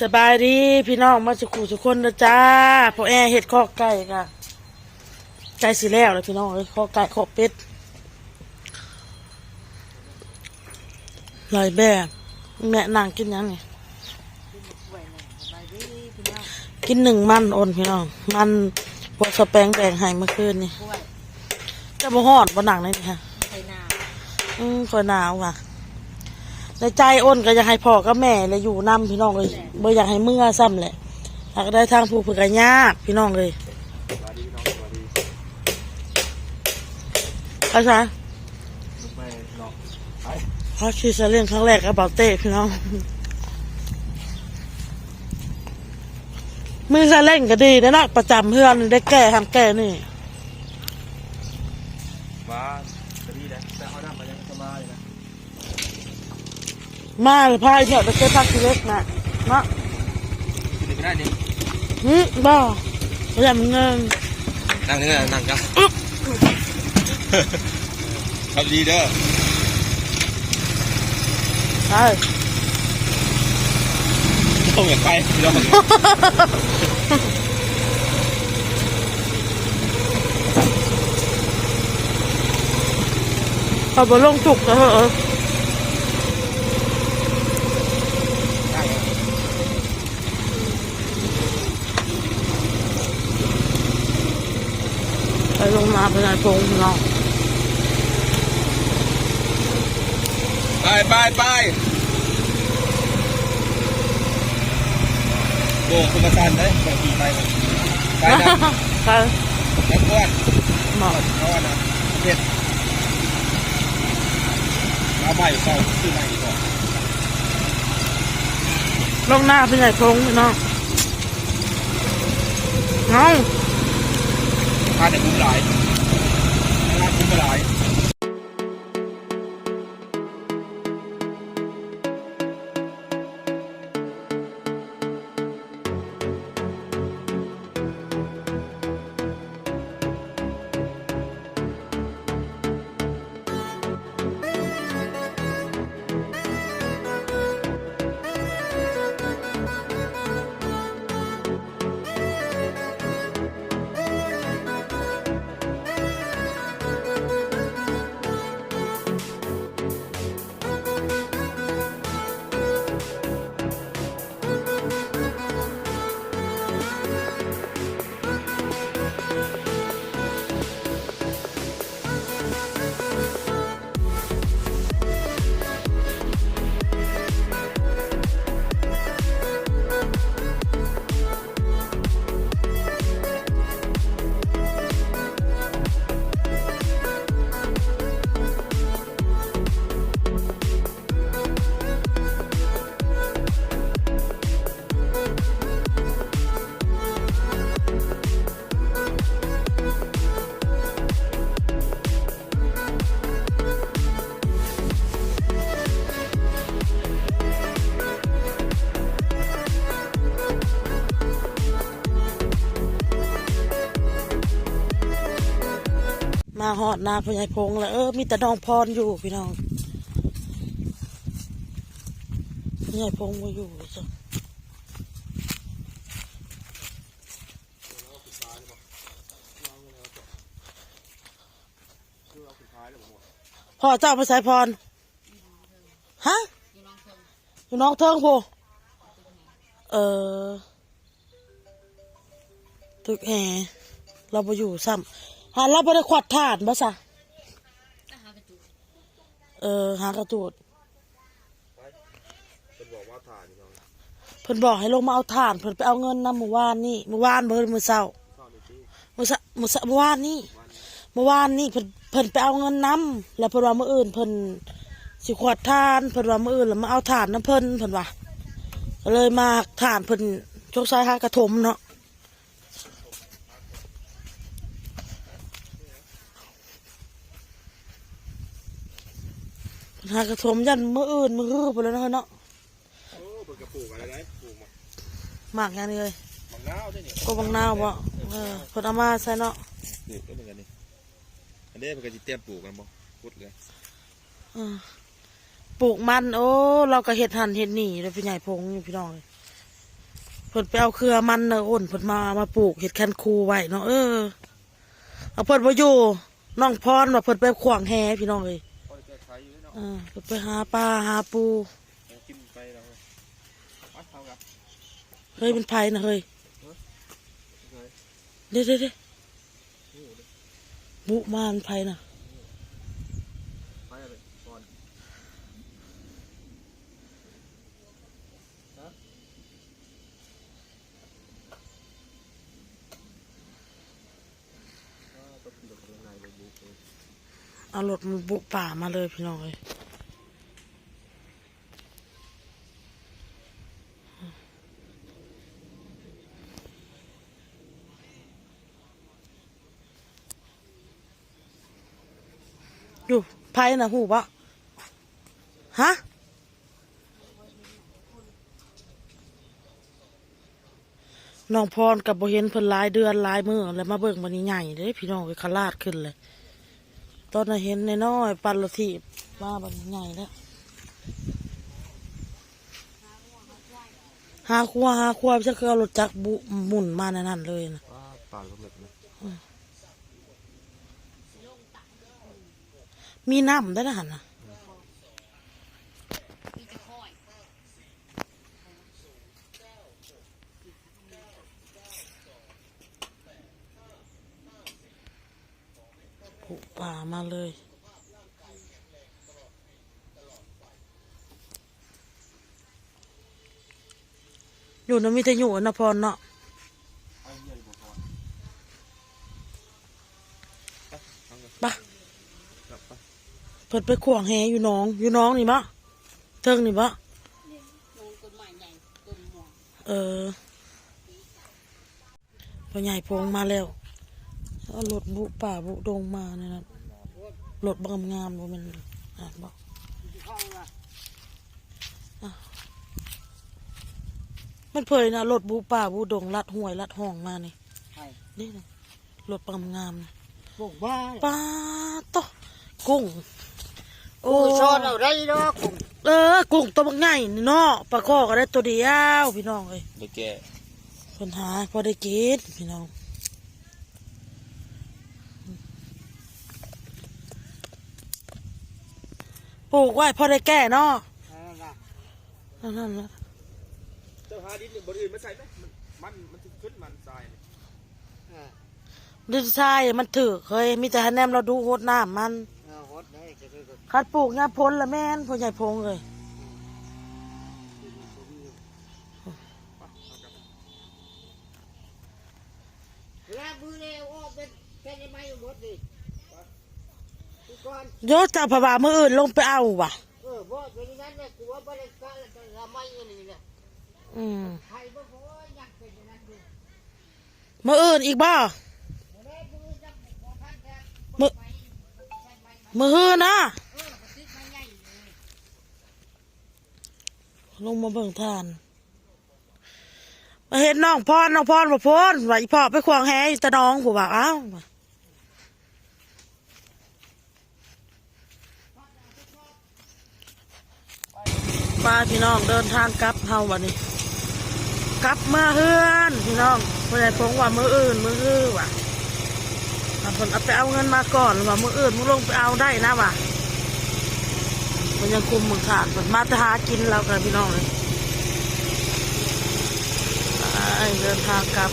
สบายดีพี่น้องมาสุขุสุคนนะจ้าพอแอร์เห็ดข้อไก่ค่ะไก่สีแล้วเลยพี่น้องเลยข้อไก่ข้อเป็ดลอยแบ่แม่นางกินยังไงกินหนึ่งมันโอนพี่น้อง มันพวกสแปงแบ่งให้เมื่อคืนนี่จะบ่ฮอดบ่หนังเลยนี่ค่ะไทนาอืมก็หนาวว่ะ ในใจอ้นก็อยากให้พ่อกับแม่เลยอยู่นํพี่น้องเลยบ่อยากให้เมื่อซ้ำแหละอยากได้ทางผู้ฝึกกันยากพี่น้องเลยภาษาไม่เนาะเขาขี่ซาเล้งครั้งแรกกับเบาเต้พี่น้องมือซาเล้งก็ดีนะนะประจำเพื่อนได้แก่ทำแก่นี่บ้านจะดีนะแต่เอาหน้ามายังสบายนะ มาเลยพายเถอะไปเก็บผักทีเล็กนะมากินไม่ได้ดิหืมบ้าอย่ามันเงินนั่งนี่นะนั่งกันทำดีเด้อใช่ต้องอย่าไปพี่น้องเขาบอลงจุกนะเหรอ ไปลงมาเป็นไงพงพี่น้องไปไปไปโอ้คุณมาซันเลยแบบขี่ไปไปนะไปนักเพื่อนหมอเอาอันนะเผ็ดเอาใหม่เข้าซื้อใหม่ก่อนลงหน้าเป็นไงพงพี่น้องเอา ทานแต่คุ้มหลายทานคุ้มหลาย หอดนาเป็นไงพงแล้วเออมีแต่น้องพรอยู่พี่น้องเป็นไงพงมาอยู่จ้ะพ่อเจ้าไปสายพรฮะอยู่น้องเทิงพูเออตึกแหเราไปอยู่ซ้ำ หาเราไปได้ขวัดถาดบ่ซะเออหากระตูดเป็นบอกว่าถ่านพี่น้องเพิ่นบอกให้ลงมาเอาถ่านเพิ่นไปเอาเงินนำเมื่อวานนี่เมื่อวานบ่เพิ่นมื้อเช้าข้าวในที่มื้อเช้ามื้อเช้าเมื่อวานนี่เมื่อวานนี่เพิ่นเพิ่นไปเอาเงินนำแล้วเพิ่นว่ามื้ออื่นเพิ่นสิขวดทานเพิ่นว่ามื้ออื่นแล้วมาเอาถ่านนํเพิ่นเพิ่นว่าก็เลยมาถ่านเพิ่นชกซ้ายหากระถมเนาะ หากระถมยันมื้ออื่นมื้อฮื้อไปแล้วเนาะเนาะโอ้เปิดกระปุกอะไรนะปลูกมาหมากอย่างนี้เลยมะนาวได้เนี่ยก็บางนาวบ่เออเพิ่นเอามาใส่เนาะปลูกก็เหมือนกันนี่อันนี้เป็นกระจิเตรียมปลูกกันบ่พุดเลยเออปลูกมันโอ้เราก็เห็ดหันเห็ดหนีเลยพี่ใหญ่พงอยู่พี่น้องเลยเพิ่นไปเอาเครือมันเนอะอ้นเพิ่นมามาปลูกเห็ดแคนคูไว้เนาะเออเอาเพิ่นมาอยู่น้องพรว่าเพิ่นไปขวางแฮพี่น้องเลยพ อแก้ไขอยู่เนาะเออเพิ่นไปหาปลาหาปูเอากินไปแล้ววัดเท่ากับเฮ้ยเป็นไผนะเฮ้ยเคยเด้เด้เด้นี่เลยบุมาเป็นไผนะ ไปเลยก่อนฮะอ่าต้องกินกับข้างในเลยบุกเลย เอารถมันบุป่ามาเลยพี่น้องเลยอยู่ไผนะหูปะฮะน้องพรกับบเห็นเพิ่นหลายเดือนหลายมือแล้วมาเบิ่งบันนี้ใหญ่เด้พี่น้องเอ้ยขลาดขึ้นเลย ตอนนั้นเห็นน้อยๆปันละทีมาบันนี้ใหญ่แล้วหาครัวหาครัวจะคือเอารถจักรบุหมุนมาในนั้นเลยนะว้าป่าลึกๆนะมีน้ำได้นะหันนะุป่ามาเลย อยู่นะมีแต่อยู่นะพรเนาะเอาเยี่ยมบ่พอปะกลับไปเพิ่นไปขวางแหอยู่น้อง อยู่น้องนี่มะเทิงนี่มะลงต้นไม้ใหญ่ต้นหมวงเออพ่อใหญ่พงมาแล้ว เอารถบุป่าบุดงมาเนี่ยนะรถบางงามบ่แมันอะบอกเข้าละมันเผยนะรถบุป่าบุดงลัดห้วยลัดห้องมานี่ใช่นี่นะรถบางงามนะพวกบ้าป้าโตะกุ้งโอ้โอ้ชอนเอาได้ดอกผมเออกุ้งตัวบางใหญ่นี่เนาะปลาข้อก็ได้ตัวเดียวพี่น้องเอ้ยไปแก้ปัญหาพอได้กินพี่น้อง ปลูกไว้พอได้แก่เนาะนั่นน่ะนั่นนั่นละเจ้าหาดินบนอื่นมาใส่ไหมมันมันมันขึ้นมันทรายเนี่ยเออดินทรายมันถือเคยมีแต่ให้แนมเราดูโหดน้ำมันเอาฮดได้จะคือก็คัดปลูกงาพ้นละแม่นพ่อใหญ่พงเลยลาบือแล้วออกเป็นแค่นี้ไม่หมดดิทุกคน โยเจ้าพระบามืออื่นลงไปเอาว่ะเออบ่เป็นนั้นเนี่ยกูว่าบ่ได้กะแล้วก็ละไม่อยู่นี่แหละอืมใครบ่พออยากเป็นอย่างนั้นดูมืออื่นอีกบ่บ่ได้บือจับบ่ทันแท้มือมือฮือนะเออติดไม้ใหญ่เลยลงมาเบิ่งทาน มาเห็นน้องพรน้องพรบ่พ้นว่าอีพ่อไปควางแหอยู่แตะน้องผู้บ่าอ้าว้าพี่น้องเดินทางกลับเฮาวันนี้ กลับมาเฮือนพี่น้องพ่อใหญ่พงว่ามืออื่นมือฮือว่ะถ้าเพิ่นเอาไปเอาเงินมาก่อนว่ามืออื่นมึงลงไปเอาได้นะว่ะมันยังคุมมึงขาดเพิ่นมาจะหากินเรากันพี่น้องเลยไอ้เดินทางกลับ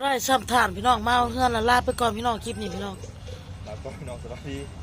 ไร่ซ้ำทานพี่น้องมาเอาเพื่อนละลาไปก่อนพี่น้องคลิปนี้พี่น้องแล้วก็น้องสวัสดี